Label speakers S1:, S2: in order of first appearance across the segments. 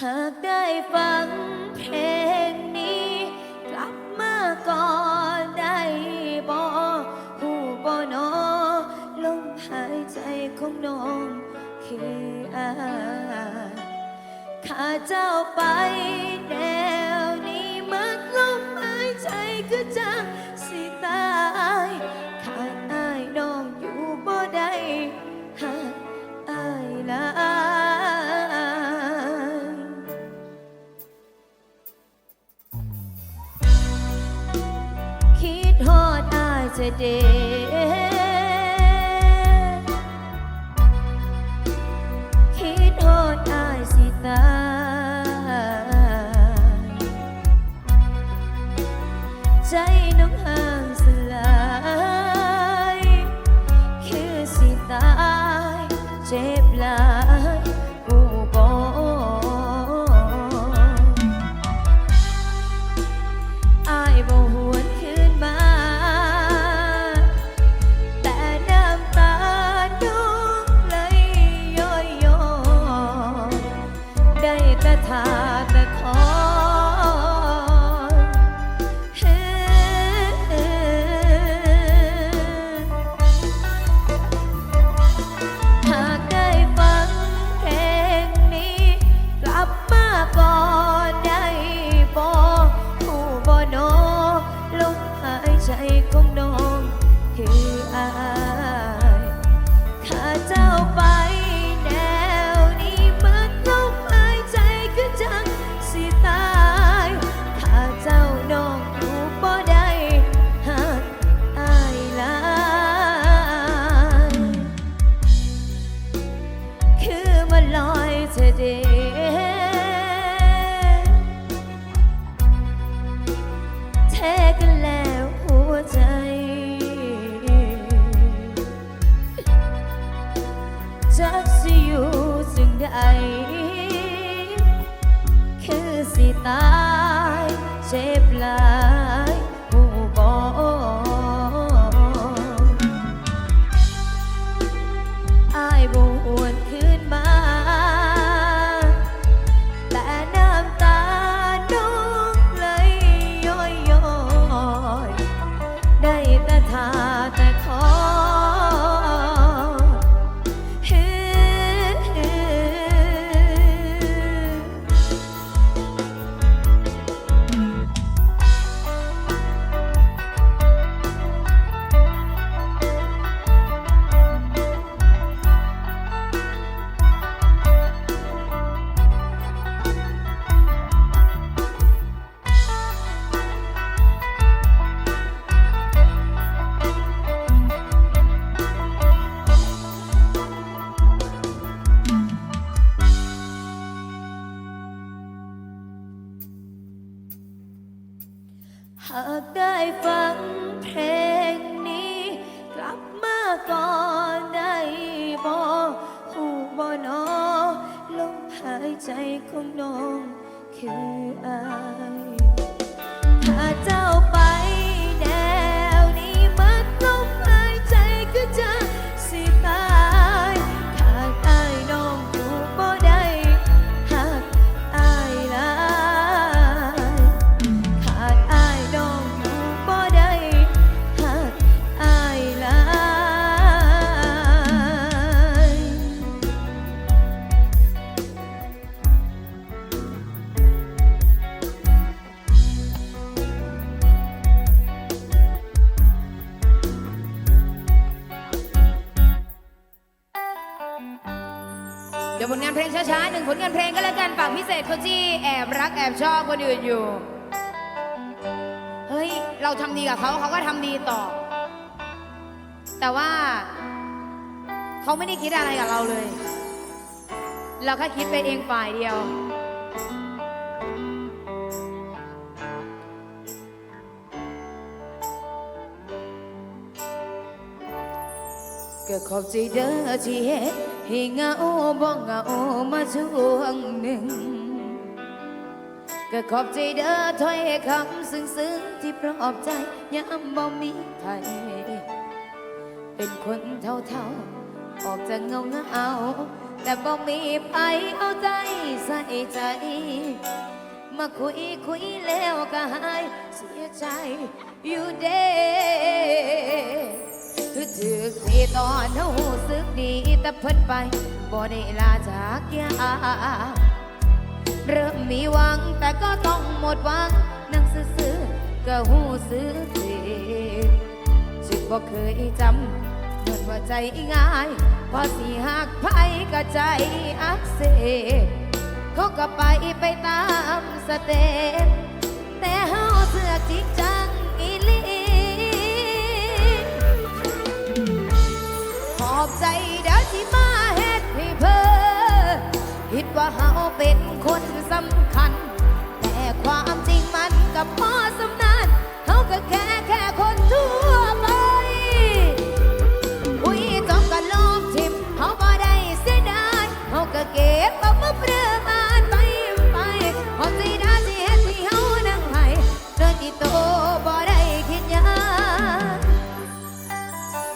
S1: หากได้ฟังเพลงนี้ กลับมาก่อนได้บ่หูบ่นอลมหายใจของน้องคืออาข้าเจ้าไปแนวนี้มันลมหายใจคือจัง ด ใจของน้องคืออายหาเจ้า ดี๋ยวผลงานเพ
S2: ลงช้าๆหนึ่งผลงานเพลงก็แล้วกันฝากพิเศษเขาที่แอบรักแอบชอบคนอื่นอยู่ เฮ้ย เราทำดีกับเขาเขาก็ทำดีต่อ แต่ว่า เขาไม่ได้คิดอะไรกับเราเลย เราแค่คิดไปเองฝ่ายเดียว
S1: ก็ขอบใจเด้อที่เฮ็ด ให้เงาบ่เงามาช่วงหนึ่ง ก็ขอบใจเด้อถ้อยคำซึ้งๆที่ปลอบใจยามบ่มีใครเป็นคนเท่าๆออกจากเงาเงาแต่บ่มีไผเอาใจใส่ใจ มาคุยคุยแล้วก็หายเสียใจอยู่เด้ คือถือที่ตอนเฮารู้สึกดีแต่เพิ่นไปบ่ได้ลาจากยาเริ่มมีหวังแต่ก็ต้องหมดหวังนั่งซื่อๆก็หูซื้อเจ็บจึงบ่เคยจำนวนว่าใจง่ายพอสิหักไผก็ใจอักเสบเขาก็ไปไปตามสเต็ปแต่เฮาเสือกจริงจั ดว่าเฮาเป็นคนสำคัญ แต่ความจริงมันกับพ่อสำนานเฮาก็แค่แค่คนทั่วไปอุ้ยจบกันลบทิมเฮาบ่ได้เสียดายเฮาก็เก็บเอามาเปลือมานไปไปพอสิได้สิเฮ็ดที่เฮานั่งให้โดยที่โตบ่ได้คิดยัง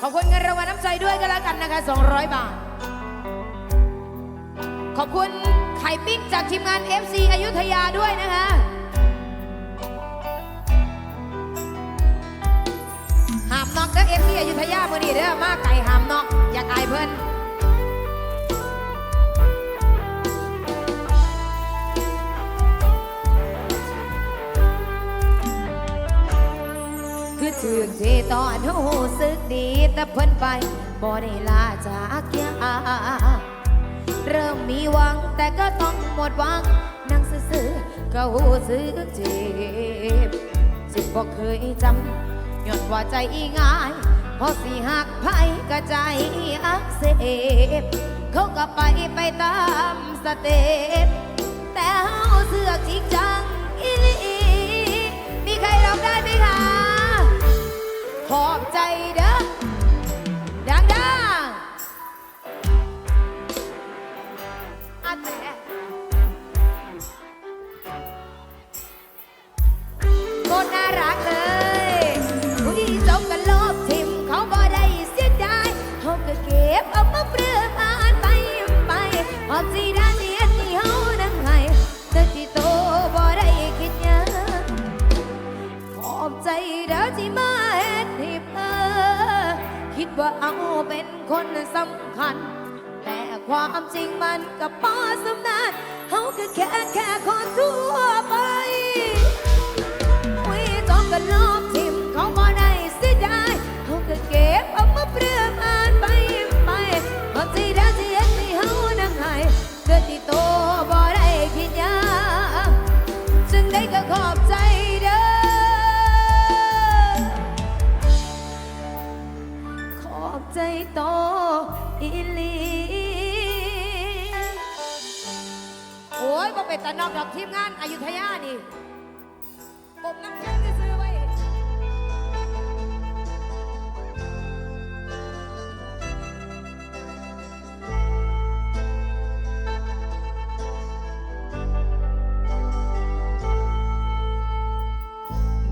S2: ขอบคุณเงินรางวัลน้ำใจด้วยก็แล้วกันนะคะ 200 บาท ขอบคุณไข่ปิ้งจากทีมงาน FC อยุธยาด้วยนะคะหามนอกเด้อ FC อยุธยามื่อนี้เด้อมาไก่หามนอกอยากอายเพิ่น
S1: คือถึงที่ตอนหูสึกดีแต่เพิ่นไปบ่ได้ลาจากยา เริ่มมีหวังแต่ก็ต้องหมดหวัง นั่งซื่อๆก็หูซื้อเจ็บจึงบอกเคยจำย้อนว่าใจง่ายพอสิหักไผก็ใจอักเสบเขาก็ไปไปตามสเต็ปแต่เฮาเสือกจริงจัง อ้
S2: ย
S1: บ่นอกดอกที
S2: มงานอายุทยานี่ผมน้ำแข็งซื้อไว้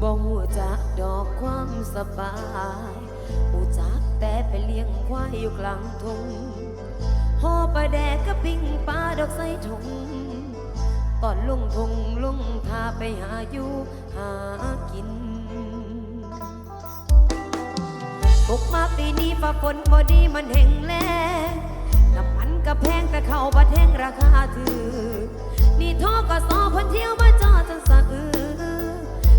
S1: บ่หูจักดอกความสบายหูจักแต่ไปเลี้ยงควายอยู่กลางทุ่งหอปลาแดกกับปิ้งปลาดอกใส่ถุง ตอนลุงทงลุงทาไปหาอยู่หากินตกมาปีนี้ฟ้าฝนบ่ดีมันแห้งแล้งน้ำมันก็แพงแต่เข้าบัดแห้งราคาถือ นี่ทอก็สอเพันเที่ยวมาจอจังสะอือ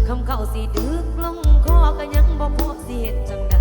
S1: คำเข้าสิดึกลงคอก็ยังบ่พบสิเฮ็ดจังใด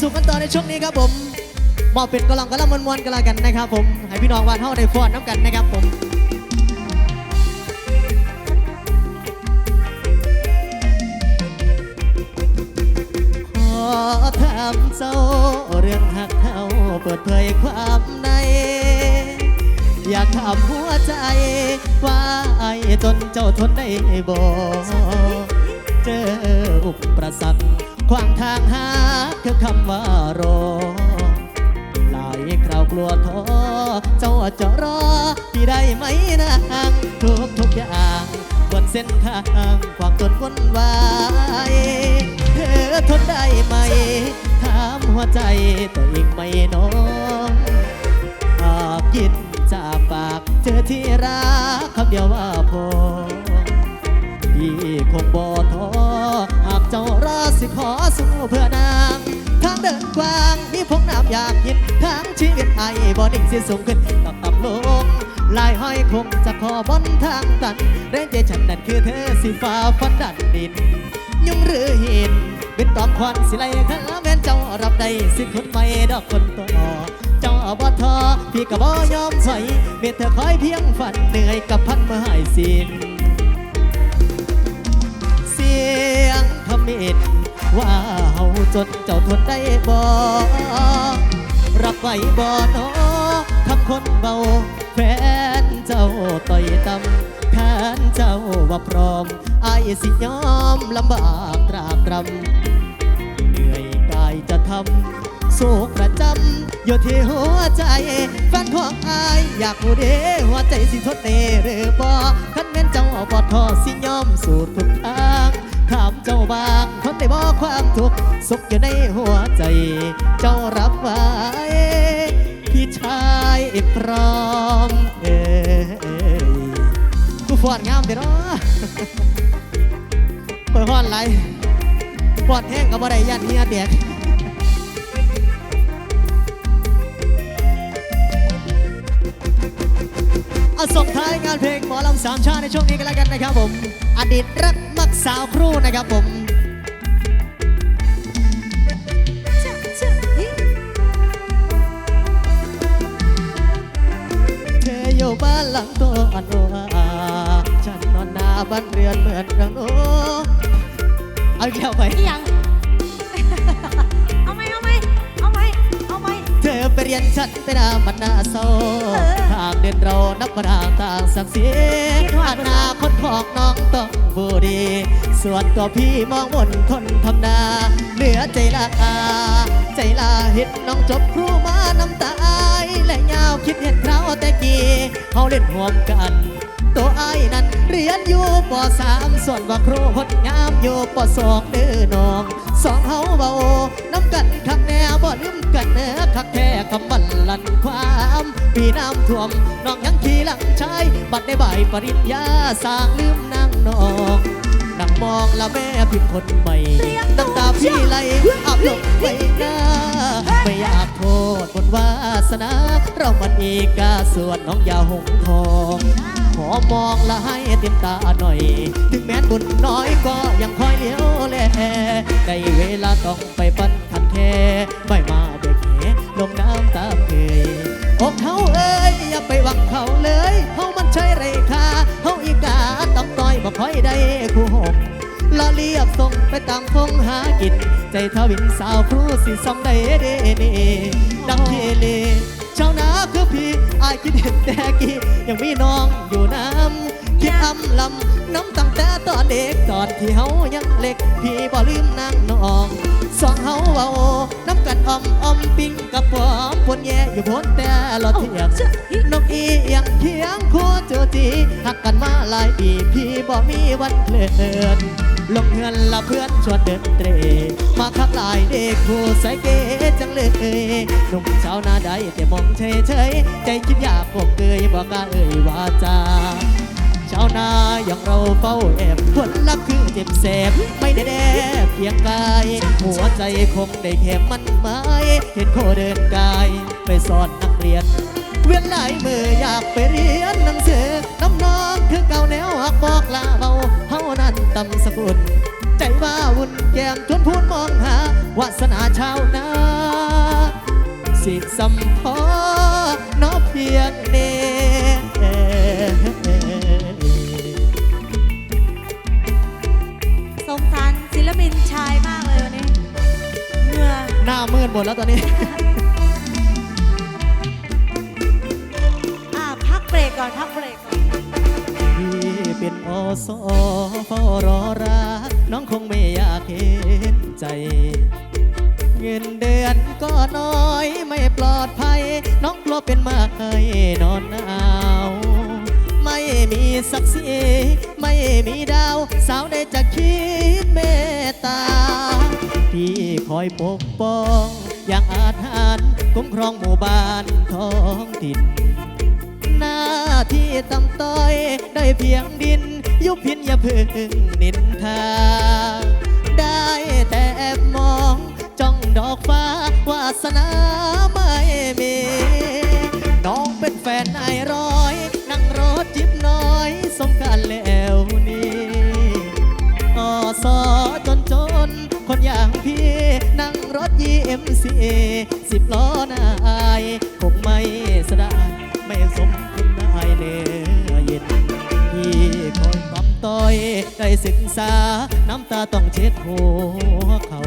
S1: สุขกันต่อใน
S3: ช่วงนี้ครับผมมอบเป็นกำลังกำลังมวนๆกันละกันนะครับผม ให้พี่น้องบ้านเฮาได้ฟอนน้ำกันนะครับผมขอถามเจ้าเรื่องหักเฮาเปิดเผยความใน อยากถามหัวใจ ว่าไอ้จนเจ้าทนได้บ่เจออุปสรรคขวางทางหา คือคำว่ารอ หลายคราวกลัวท้อ เจ้าจะรอพี่ได้ไหมนางทุกทุกอย่างบนเส้นทางความจนวนวายเธอทนได้ไหม ถามหัวใจตัวเองไหมน้องหากยินจากปากเจอที่รักคำเดียวว่าพอพี่คงบ่ท้อหากเจ้ารอสิขอสู้เพื่อนางางเดินกว้างมีพงน้ำอยากกินทางชีวิตไอ้บ่ดิ่งสิสูงขึ้นกับต่ำลงลายห้อยคงจะขอบนทางตันแรงใจฉันนั่นคือเธอสิฟ้าฟันดันดิน ยุ่งหรือหินเป็นตอมควันสิไลข้าแม่นเจ้ารับได้สิคนไม่ดอกคนต่อเจ้าบ่ทอพี่ก็บ่ยอมใส่เมียเธอคอยเพียงฝันเหนื่อยกับพันเมื่อหายสิ้นเสียงขมิด ว่าเฮาจนเจ้าทนได้บ่รับไว้บ่นอคำคนเบาแฟนเจ้าต่อยตำแทนเจ้าว่าพร้อมไอายสิยอมลำบากตรากตรำเหนื่อยกายจะทำโศกประจำอยู่ที่หัวใจแฟนของอายอยากหูเดหัวใจสิทดเนหรือบ่คันแม่นเจ้าบ่ทอสิยอมสูดทุกท ได้บอกความทุกข์สุขอยู่ในหัวใจ เจ้ารับไว้พี่ชายพร้อมเอ้ยกูฟอนงามเด้อเนาะเปิดฟอนไรปอดแห้งกับอะไรยันเฮียเด็กเอาส่งท้ายงานเพลงหมอลำสามชาติในช่วงนี้กันแล้วกันนะครับผม อดีตรักมักสาวครู่นะครับผม ออยู่บ้านหลังโตอันโออาฉันนอนหน้าบ้านเรือนเหมือนรังโอเอาอีกแล้วไป
S1: อีหยัง เอาไหมเอาไหมเอาไหมเอาไหม
S3: เธอไปเรียนชั้นไปนามันนาโซทางเดินเรานับประต่างสักดิ์ศรีอนาคตของน้องต้องบูดีส่วนตัวพี่มองมนทนทำนาเหลือใจละอา ใจลาเห็นน้องจบครูมาน้ำตาอและยาวคิดเห็นเราแต่กี้เขาเล่นห่วมกัน ตัวไอ้ายนั้นเรียนอยู่ปสามส่วนว่าครูคนงามอยู่ปสองเด้อน้องสองเฮาเบาน้ำกันคักแน่บ่ลืมกันเนื้อคักแท้คำบันลันความปีน้ำท่วมน้องยังขี่หลังชายบัดได้ใบปริญญาสร้างลืมนางน้อง นั่งมองละแม่พิมพ์คนใหม่น้ำตาพี่ไหลอาบลงไปหน้าไม่อยากโทษบนวาสนา เรามันอีกาส่วนน้องยาหงทองขอมองละให้เต็มตาหน่อย ถึงแม้บุญน้อยก็ยังคอยเลี้ยวแลได้เวลาต้องไปปั้นคันแท้ไม่มาเด็กเหลงน้ำตามเคยอกเขาเอ้ยอย่าไปหวังเขาเลยเขา บ่ค่อยได้คู่หกลอเรียบส่งไปตามคงหากิน ใจทวินสาวครูสิสำได้เดเนดังเทเลชาวนาคือพี่อายคิดเห็นแต่กี้ยังมีน้องอยู่น้ำคิดอำลำน้ำตั้งแต่ตอนเด็กตอนที่เฮายังเล็ก พี่บ่ลืมนางน้อง สองเฮาเว้าน้ำกันอมอมปิ้งกับปอมปนแย่อยู่บนแต่ละเทียบนกอียังเคียงคู่เจอจีหักกันมาหลายปีพี่บ่มีวันเคลื่อนลงเงินละเพื่อนชวนเดินเตรมาคักหลายเด็กผู้ใส่เกจังเลยหนุ่มชาวนาใดแต่มองเฉยเฉยๆใจคิดอยากบอกเกยบอกกล้าเอ่ยวาจา ชาวนาอย่างเราเฝ้าแอบผลลัพธ์คือเจ็บแสบไม่ได้แดบเพียงกาย หัวใจคงได้แค่มันไม้เห็นโคเดินกาย ไปสอนนักเรียน เวียนหลายมืออยากไปเรียนหนังสือน้ำน้องคือเก่าแนวหักบอกลาเบาเฮานั้นตำสกุลใจว่าวุ่นแก้มจนพูดมองหาวาสนาชาวนาสิสัมพอเนอเพียงเน
S4: ลปินชายมากเลยวันนี้เหงื่อ
S3: หน้ามืดหมดแล้วตอนนี้
S4: อะพักเบรกก่อนพักเบรกก่อน
S3: พี่เป็นอสอเฝ้ารอรักน้องคงไม่อยากเห็นใจ เงินเดือนก็น้อยไม่ปลอดภัย น้องกลัวเป็นมากให้นอนหนาว ม่มีศักดิ์ศรีไม่มีดาว สาวได้จะคิดเมตตาพี่คอยปกป้อง อย่างอาถรรพ์คุ้มครองหมู่บ้านท้องถิ่น หน้าที่ตำต้อยได้เพียงดิน ยุบพินอย่าพึ่งนินทา ได้แต่แอบมองจ้องดอกฟ้าวาสนาไม่มีน้อง สมกันแล้วนี่อสอจนจน คนอย่างพี่นั่งรถยีเอ็มซีสิบล้อนายคงไม่สดายไม่สมคุณนายเนื้อเย็นพี่คอยปั๊มต้อยได้ศึกษา น้ำตาต้องเช็ดหัวเขา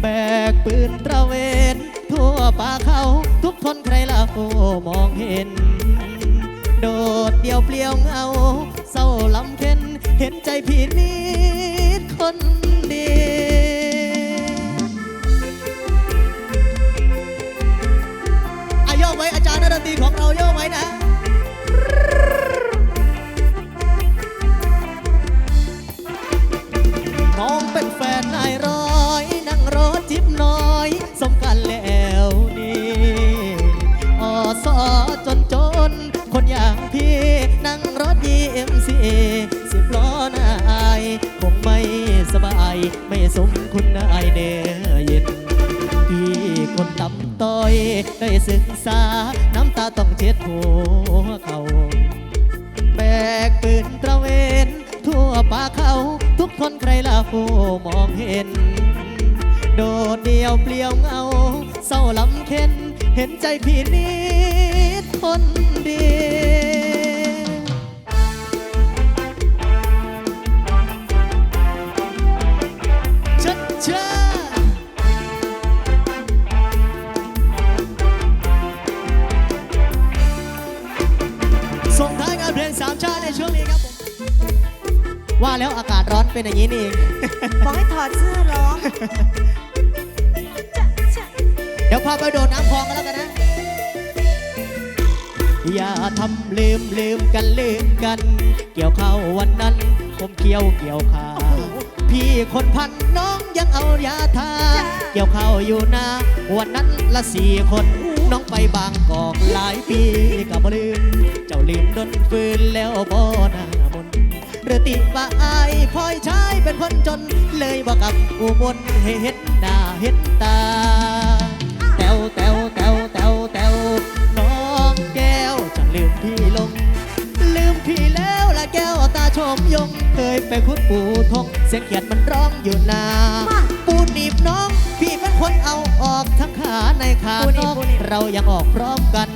S3: แบกปืนตระเวน ทั่วป่าเขาทุกคนใครละโอมองเห็น โดดเดียวเปลี่ยวเงาเศร้าลำเค็นเห็นใจพี่นิดคนดีอายกไว้อาจารย์นักดนตรีของเราโยกไว้นะ ต้อยได้ศึกษา น้ำตาต้องเช็ดหัวเขาแบกปืนตระเวนทั่วป่าเขาทุกคนใครละผู้มองเห็น โดดเดียวเปลี่ยวเงาเศร้าลำเค็นเห็นใจพี่นิดคนดีเดียว เป็นอย่างนี้นี่เอง
S4: บอกให้ถอดเสื้อร้องจะจะ
S3: เดี๋ยวพาไปโดดน้ำคลองกันแล้วกันนะ อย่าทำลืมลืมกันลืมกัน เกี่ยวเข้าววันนั้น ผมเกี่ยวเกี่ยวขาพี่คนพันน้องยังเอายาทา เกี่ยวเข้าวอยู่นาวันนั้นละสี่คน น้องไปบางกอกหลายปี ติว่าอายพลอยชายเป็นคนจน เลยบอกกับอุบลให้เห็นหน้าเห็นตาแต้วแต้วแต้วแต้วแต้วน้องแก้วจังลืมพี่ลง ลืมพี่แล้วละแก้วตาชมยง เคยไปคุดปูทงเสียงเขียดมันร้องอยู่นาปูหนีบน้อง พี่เป็นคนเอาออกทั้งขาในขาน้องเรายังออกพร้อมกัน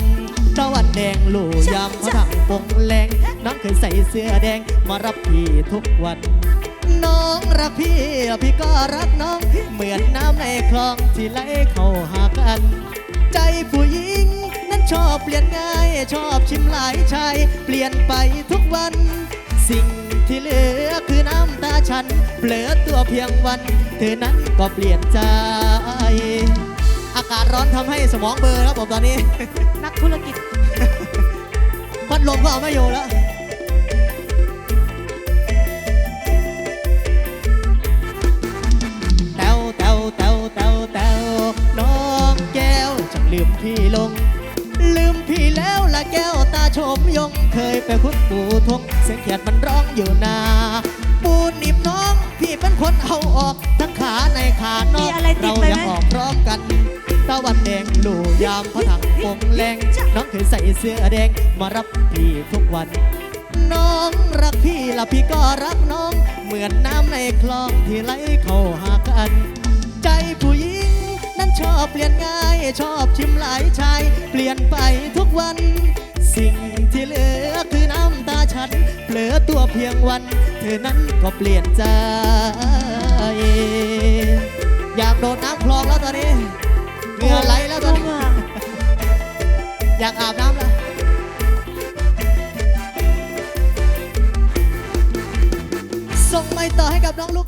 S3: ตะวันแดงลู่ยามพระถังปงแรงน้องเคยใส่เสื้อแดงมารับพี่ทุกวัน น้องรักพี่ พี่ก็รักน้อง เหมือนน้ำในคลองที่ไหลเข้าหากัน ใจผู้หญิง นั้นชอบเปลี่ยนง่าย ชอบชิมหลายชายเปลี่ยนไปทุกวัน สิ่งที่เหลือคือน้ำตาฉันเผลอตัวเพียงวัน เธอนั้นก็เปลี่ยนใจ อากาศร้อนทำให้สมองเบลอแล้วผมตอนนี้
S4: นักธุรกิจ
S3: พั ดลมก็เอาไม่อยู่แล้วแต้วแต้วแต้วแต้วแต้วน้องแก้วจังลืมพี่ลง ลืมพี่แล้วละแก้วตาชมยงเคยไปคุดปูทงเสียงเขียดมันร้องอยู่นาปูหนิบน้อง พี่เป็นคนเอาออก ทั้งขาในขาน้
S4: มี
S3: อง
S4: อะไรติด
S3: เรา
S4: ไปไหม
S3: ยังออกพร้อมกัน ตะวันแดงลูยามพระถังปงแรงน้องเคยใส่เสื้อแดงมารับพี่ทุกวัน น้องรักพี่ละพี่ก็รักน้อง เหมือนน้ำในคลองที่ไหลเข้าหากัน ใจผู้หญิงนั้นชอบเปลี่ยนง่ายชอบชิมหลายชาย เปลี่ยนไปทุกวัน สิ่งที่เหลือคือน้ำตาฉันเผลอตัวเพียงวัน เธอนั้นก็เปลี่ยนใจอยากโดดน้ำคลองแล้วตอนนี้ เหงื่อไหลแล้วตอนนี้
S4: อ
S3: อยากอาบน้ำแล้วส่งไม้ต่อให้กับน้องลูก